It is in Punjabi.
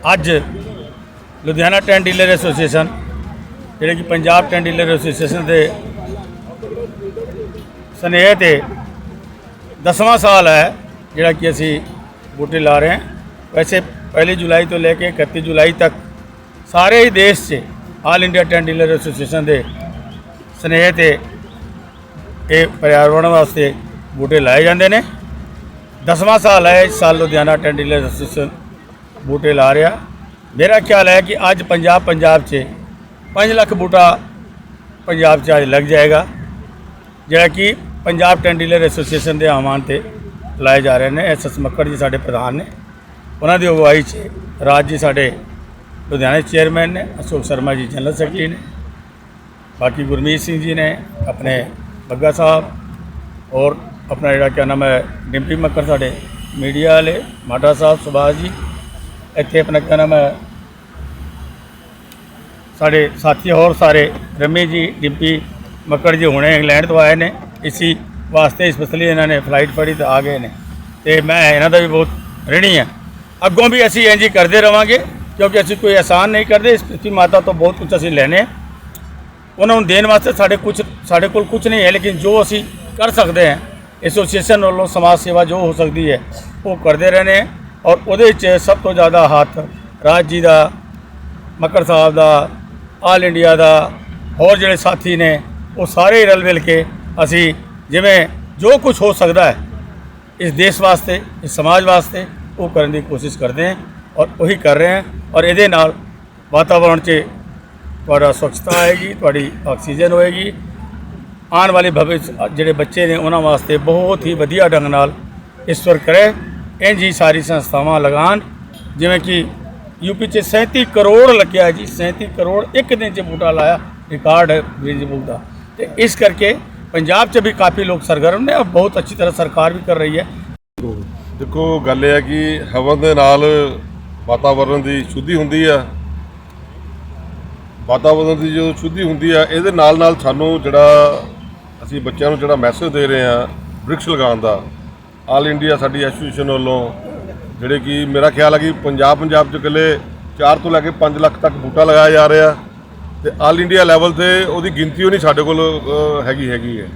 ਅੱਜ ਲੁਧਿਆਣਾ ਟੈਂਟ ਡੀਲਰ ਐਸੋਸੀਏਸ਼ਨ, ਜਿਹੜੇ ਕਿ ਪੰਜਾਬ ਟੈਂਟ ਡੀਲਰ ਐਸੋਸੀਏਸ਼ਨ ਦੇ ਸਨੇਹ ਤੇ ਦਸਵਾਂ ਸਾਲ ਹੈ, ਜਿਹੜਾ ਕਿ ਅਸੀਂ ਬੂਟੇ ਲਾ ਰਹੇ ਹਾਂ। ਵੈਸੇ ਪਹਿਲੀ ਜੁਲਾਈ ਤੋਂ ਲੈ ਕੇ 31 ਜੁਲਾਈ ਤੱਕ ਸਾਰੇ ਹੀ ਦੇਸ਼ 'ਚ all India tent dealer association ਦੇ ਸਨੇਹ ਤੇ ਇਹ ਪਰਿਆਵਰਣ ਵਾਸਤੇ ਬੂਟੇ ਲਾਏ ਜਾਂਦੇ ਨੇ। ਦਸਵਾਂ ਸਾਲ ਹੈ ਇਸ ਸਾਲ ਲੁਧਿਆਣਾ ਟੈਂਟ ਡੀਲਰ ਐਸੋਸੀਏਸ਼ਨ ਬੂਟੇ ਲਾ ਰਿਹਾ। ਮੇਰਾ ਖਿਆਲ ਹੈ ਕਿ ਅੱਜ ਪੰਜਾਬ ਪੰਜਾਬ 'ਚ 5 ਲੱਖ ਬੂਟਾ ਪੰਜਾਬ 'ਚ ਅੱਜ ਲੱਗ ਜਾਏਗਾ, ਜਿਹੜਾ ਕਿ ਪੰਜਾਬ ਟੈਂਡ ਡੀਲਰ ਐਸੋਸੀਏਸ਼ਨ ਦੇ ਆਹਵਾਨ ਤੇ ਲਾਏ ਜਾ ਰਹੇ ਨੇ। ਐਸ ਐਸ ਮੱਕੜ ਜੀ ਸਾਡੇ ਪ੍ਰਧਾਨ ਨੇ। ਉਹਨਾਂ ਦੀ ਅਗਵਾਈ 'ਚ ਰਾਜ ਜੀ ਸਾਡੇ ਲੁਧਿਆਣੇ ਚੇਅਰਮੈਨ ਨੇ, ਅਸ਼ੋਕ ਸ਼ਰਮਾ ਜੀ ਜਨਰਲ ਸੈਕਟਰੀ ਨੇ, ਬਾਕੀ ਗੁਰਮੀਤ ਸਿੰਘ ਜੀ ਨੇ, ਆਪਣੇ ਬੱਗਾ ਸਾਹਿਬ ਔਰ ਆਪਣਾ ਜਿਹੜਾ ਕਿਆ ਨਾਮ ਹੈ, ਡਿੰਪੀ ਮੱਕਰ ਸਾਡੇ ਮੀਡੀਆ ਵਾਲੇ ਮਾਟਾ ਸਾਹਿਬ ਸੁਭਾਸ਼ ਜੀ ਇੱਥੇ ਆਪਣਾ ਕਿਆ ਨਾਮ ਹੈ? ਸਾਡੇ ਸਾਥੀ ਹੋਰ ਸਾਰੇ, ਰਮੀ ਜੀ ਡਿੰਪੀ ਮੱਕੜ ਜੀ ਹੁਣੇ ਇੰਗਲੈਂਡ ਤੋਂ ਆਏ ਨੇ। ਇਸੀ ਵਾਸਤੇ ਸਪੈਸ਼ਲੀ ਇਹਨਾਂ ਨੇ ਫਲਾਈਟ ਫੜੀ ਤਾਂ ਆ ਗਏ ਨੇ। ਤੇ ਮੈਂ ਇਹਨਾਂ ਦਾ ਵੀ ਬਹੁਤ ਰਿਣੀ ਆ ਅੱਗੋਂ ਵੀ ਅਸੀਂ ਇੰਝ ਹੀ ਕਰਦੇ ਰਵਾਂਗੇ, ਕਿਉਂਕਿ ਅਸੀਂ ਕੋਈ ਆਸਾਨ ਨਹੀਂ ਕਰਦੇ। ਇਸ ਪ੍ਰਿਥਵੀ ਮਾਤਾ ਤੋਂ ਬਹੁਤ ਕੁਝ ਅਸੀਂ ਲੈਣੇ ਉਹਨਾਂ ਨੂੰ ਦੇਣ ਵਾਸਤੇ ਸਾਡੇ ਕੁਝ ਸਾਡੇ ਕੋਲ ਕੁਝ ਨਹੀਂ ਹੈ, ਲੇਕਿਨ ਜੋ ਅਸੀਂ ਕਰ ਸਕਦੇ ਹਾਂ ਐਸੋਸੀਏਸ਼ਨ ਵੱਲੋਂ ਸਮਾਜ ਸੇਵਾ ਜੋ ਹੋ ਸਕਦੀ ਹੈ, ਉਹ ਕਰਦੇ ਰਹਿੰਦੇ ਔਰ ਉਹਦੇ 'ਚ ਸਭ ਤੋਂ ਜ਼ਿਆਦਾ ਹੱਥ ਰਾਜ ਜੀ ਦਾ, ਮੱਕੜ ਸਾਹਿਬ ਦਾ, ਆਲ ਇੰਡੀਆ ਦਾ, ਹੋਰ ਜਿਹੜੇ ਸਾਥੀ ਨੇ, ਉਹ ਸਾਰੇ ਰਲ ਮਿਲ ਕੇ ਅਸੀਂ ਜਿਵੇਂ ਜੋ ਕੁਝ ਹੋ ਸਕਦਾ ਹੈ, ਇਸ ਦੇਸ਼ ਵਾਸਤੇ, ਇਸ ਸਮਾਜ ਵਾਸਤੇ ਉਹ ਕਰਨ ਦੀ ਕੋਸ਼ਿਸ਼ ਕਰਦੇ ਹਾਂ ਔਰ ਉਹੀ ਕਰ ਰਹੇ ਹਾਂ ਔਰ ਇਹਦੇ ਨਾਲ ਵਾਤਾਵਰਣ 'ਚ ਤੁਹਾਡਾ ਸਵੱਛਤਾ ਆਏਗੀ, ਤੁਹਾਡੀ ਆਕਸੀਜਨ ਹੋਏਗੀ। ਆਉਣ ਵਾਲੇ ਭਵਿੱਖ ਜਿਹੜੇ ਬੱਚੇ ਨੇ ਉਹਨਾਂ ਵਾਸਤੇ ਬਹੁਤ ਹੀ ਵਧੀਆ ਢੰਗ ਨਾਲ ਈਸ਼ਵਰ ਕਰੇ। ਇੰਝ ਹੀ ਸਾਰੀ ਸੰਸਥਾਵਾਂ ਲਗਾਉਣ, ਜਿਵੇਂ ਕਿ ਯੂਪੀ 'ਚ 37 ਕਰੋੜ ਲੱਗਿਆ ਜੀ 37 ਕਰੋੜ ਇੱਕ ਦਿਨ 'ਚ ਬੂਟਾ ਲਾਇਆ ਰਿਕਾਰਡ ਹੈ ਬ੍ਰਿਜ ਬੁੱਕ ਦਾ। ਤੇ ਇਸ ਕਰਕੇ ਪੰਜਾਬ 'ਚ ਵੀ ਕਾਫੀ ਲੋਕ ਸਰਗਰਮ ਨੇ, ਔਰ ਬਹੁਤ ਅੱਛੀ ਤਰ੍ਹਾਂ ਸਰਕਾਰ ਵੀ ਕਰ ਰਹੀ ਹੈ। ਦੇਖੋ, ਗੱਲ ਇਹ ਹੈ ਕਿ ਹਵਨ ਦੇ ਨਾਲ ਵਾਤਾਵਰਣ ਦੀ ਸ਼ੁੱਧੀ ਹੁੰਦੀ ਆ। ਵਾਤਾਵਰਣ ਦੀ ਜੋ ਸ਼ੁੱਧੀ ਹੁੰਦੀ ਆ, ਇਹਦੇ ਨਾਲ ਨਾਲ ਸਾਨੂੰ ਜਿਹੜਾ ਅਸੀਂ ਬੱਚਿਆਂ ਨੂੰ ਜਿਹੜਾ ਮੈਸੇਜ ਦੇ ਰਹੇ ਆ ਬ੍ਰਿਕਸ਼ ਲਗਾਉਣ ਦਾ। ਆਲ ਇੰਡੀਆ ਸਾਡੀ ਐਸੋਸੀਏਸ਼ਨ ਵੱਲੋਂ ਜਿਹੜੇ ਕਿ ਮੇਰਾ ਖਿਆਲ ਹੈ ਕਿ ਪੰਜਾਬ ਪੰਜਾਬ ਚ ਇਕੱਲੇ 4 ਤੋਂ ਲੈ ਕੇ 5 ਲੱਖ ਤੱਕ ਬੂਟਾ ਲਗਾਇਆ ਜਾ ਰਿਹਾ ਤੇ ਆਲ ਇੰਡੀਆ ਲੈਵਲ ਤੇ ਉਹਦੀ ਗਿਣਤੀ ਉਹ ਨਹੀਂ ਸਾਡੇ ਕੋਲ ਹੈਗੀ ਹੈਗੀ ਹੈ।